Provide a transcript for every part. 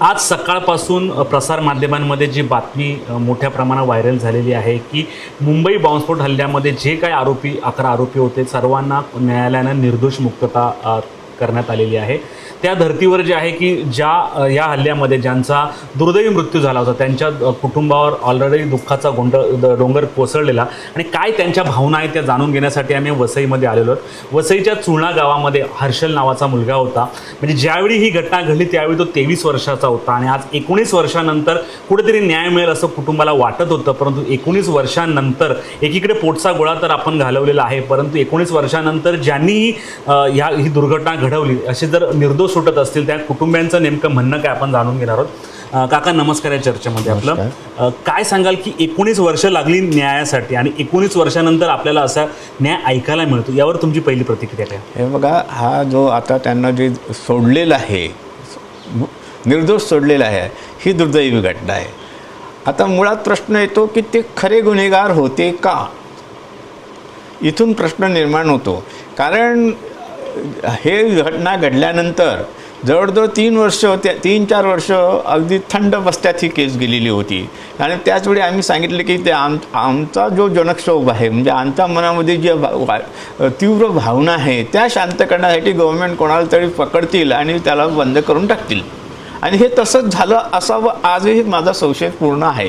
आज सकाळपासून प्रसारमाध्यमांमध्ये जी बातमी मोठ्या प्रमाणात व्हायरल झालेली आहे की मुंबई बॉम्बस्फोट हल्ल्यामध्ये जे काही आरोपी अकरा आरोपी होते सर्वांना न्यायालयानं निर्दोष मुक्तता करण्यात आलेली आहे. त्या धर्तीवर जे आहे की ज्या या हल्ल्यामध्ये ज्यांचा दुर्दैवी मृत्यू झाला होता त्यांच्या कुटुंबावर ऑलरेडी दुःखाचा गोंड डोंगर कोसळलेला आणि काय त्यांच्या भावना आहेत त्या जाणून घेण्यासाठी आम्ही वसईमध्ये आलेलो आहोत. वसईच्या चुळणा गावामध्ये हर्षल नावाचा मुलगा होता. म्हणजे ज्यावेळी ही घटना घडली त्यावेळी तो तेवीस वर्षाचा होता आणि आज एकोणीस वर्षानंतर कुठेतरी न्याय मिळेल असं कुटुंबाला वाटत होतं. परंतु एकोणीस वर्षांनंतर एकीकडे पोटचा गोळा तर आपण घालवलेला आहे परंतु एकोणीस वर्षानंतर ज्यांनी ह्या ही दुर्घटना घडवली. असे जर निर्दोष सुटत असतील त्या कुटुंबियांचं नेमकं म्हणणं काय आपण जाणून घेणार आहोत. काका नमस्कार या चर्चेमध्ये आपलं. काय सांगाल की एकोणीस वर्ष लागली न्यायासाठी आणि एकोणीस वर्षानंतर आपल्याला असा न्याय ऐकायला मिळतो यावर तुमची पहिली प्रतिक्रिया काय? हे बघा हा जो आता त्यांना जे सोडलेला आहे निर्दोष सोडलेला आहे ही दुर्दैवी घटना आहे. आता मुळात प्रश्न येतो की ते खरे गुन्हेगार होते का? इथून प्रश्न निर्माण होतो. कारण हे घटना घडल्यानंतर जवळजवळ तीन वर्ष त्या तीन चार वर्ष अगदी थंड बस्त्यात ही केस गेलेली होती. आणि त्याचवेळी आम्ही सांगितलं की ते आम आमचा जो जनक्षोभ आहे म्हणजे आमच्या मनामध्ये जे भा- वा- तीव्र भावना आहे त्या शांत करण्यासाठी गव्हर्मेंट कोणाला तरी पकडतील आणि त्याला बंद करून टाकतील. आणि हे तसंच झालं असावं आजही माझा संशय पूर्ण आहे.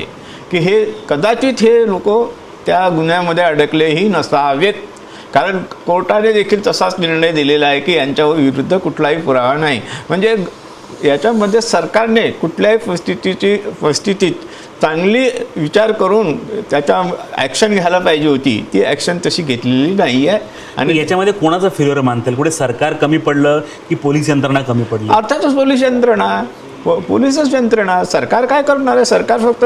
की हे कदाचित हे लोक त्या गुन्ह्यामध्ये अडकलेही नसावेत. कारण कोर्टाने देखील तसाच निर्णय दिलेला आहे की यांच्या विरुद्ध कुठलाही पुरावा नाही. म्हणजे याच्यामध्ये सरकारने कुठल्याही परिस्थितीची परिस्थितीत चांगली विचार करून त्याच्या ॲक्शन घ्यायला पाहिजे होती. ती ॲक्शन तशी घेतलेली नाही आहे आणि याच्यामध्ये कोणाचा फेल्युअर मानता येईल कुठे सरकार कमी पडलं की पोलीस यंत्रणा कमी पडली? अर्थातच पोलीस यंत्रणा. पोलीसच यंत्रणा. सरकार काय करणार आहे? सरकार फक्त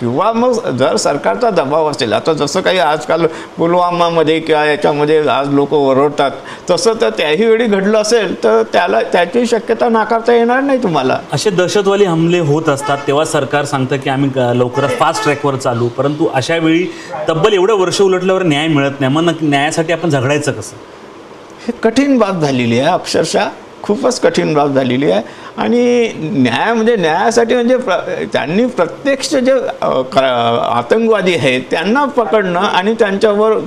किंवा मग जर सरकारचा दबाव असेल आता जसं काही आजकाल पुलवामामध्ये किंवा याच्यामध्ये आज लोक ओरडतात तसं तर त्याही वेळी घडलं असेल तर त्याला त्याची शक्यता नाकारता येणार नाही तुम्हाला. असे दहशतवादी हमले होत असतात तेव्हा सरकार सांगतं की आम्ही लवकरच फास्ट ट्रॅकवर चालू. परंतु अशा वेळी तब्बल एवढं वर्ष उलटल्यावर न्याय मिळत नाही. मग न्यायासाठी आपण झगडायचं कसं? हे कठीण बाब झालेली आहे अक्षरशः. खूपच कठीण बाब झालेली आहे. आणि न्याय म्हणजे न्यायासाठी म्हणजे प्र त्यांनी प्रत्यक्ष जे आतंकवादी आहेत त्यांना पकडणं आणि त्यांच्यावर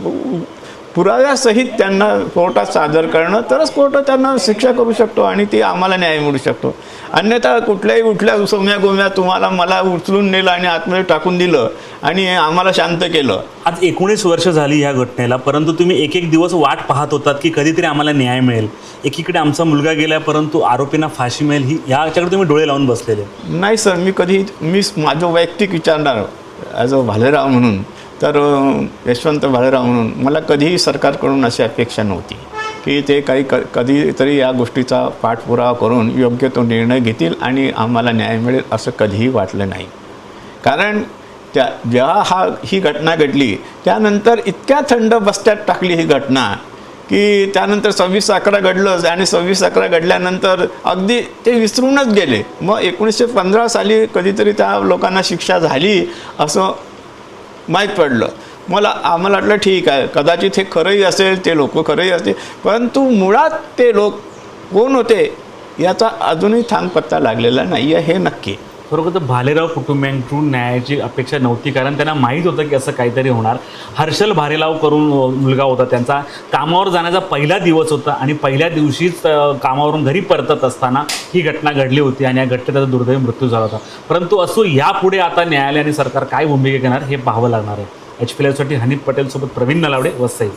पुराव्यासहित त्यांना कोर्टात सादर करणं तरच कोर्ट त्यांना शिक्षा करू शकतो आणि ती आम्हाला न्याय मिळू शकतो. अन्यथा कुठल्याही उठल्या सौम्या गोम्या तुम्हाला मला उचलून नेलं आणि आतमध्ये टाकून दिलं आणि आम्हाला शांत केलं. आज एकोणीस वर्ष झाली या घटनेला परंतु तुम्ही एक एक दिवस वाट पाहत होतात की कधीतरी आम्हाला न्याय मिळेल. एकीकडे आमचा मुलगा गेला परंतु आरोपींना फाशी मिळेल ही याच्याकडे तुम्ही डोळे लावून बसलेले. नाही सर मी कधी मी माझं वैयक्तिक विचारणार ॲज अ भालेराव म्हणून. तर यशवंत भालेराव म्हणून मला कधीही सरकारकडून अशी अपेक्षा नव्हती की ते काही क कधीतरी या गोष्टीचा पाठपुरावा करून योग्य तो निर्णय घेतील आणि आम्हाला न्याय मिळेल असं कधीही वाटलं नाही. कारण त्या जेव्हा हा ही घटना घडली त्यानंतर इतक्या थंड बस्त्यात टाकली ही घटना की त्यानंतर सव्वीस अकरा घडलंच आणि सव्वीस अकरा घडल्यानंतर अगदी ते विसरूनच गेले. मग एकोणीसशे पंधरा साली कधीतरी त्या लोकांना शिक्षा झाली असं माहीत पडलं. मला आम्हाला वाटलं ठीक आहे कदाचित हे खरंही असेल ते लोक खरंही असतील परंतु मुळात ते लोक कोण होते याचा अजूनही थांगपत्ता लागलेला नाही आहे हे नक्की. खरोखर तर भालेराव कुटुंबियांकडून न्यायाची अपेक्षा नव्हती कारण त्यांना माहीत होतं की असं काहीतरी होणार. हर्षल भालेराव करून मुलगा होता त्यांचा. कामावर जाण्याचा पहिला दिवस होता आणि पहिल्या दिवशीच कामावरून घरी परतत असताना ही घटना घडली होती आणि या घटनेत त्याचा दुर्दैवी मृत्यू झाला होता. परंतु असो यापुढे आता न्यायालय आणि सरकार काय भूमिका घेणार हे पाहावं लागणार आहे. एच पी साठी हनीफ पटेलसोबत प्रवीण नलावडे वसई.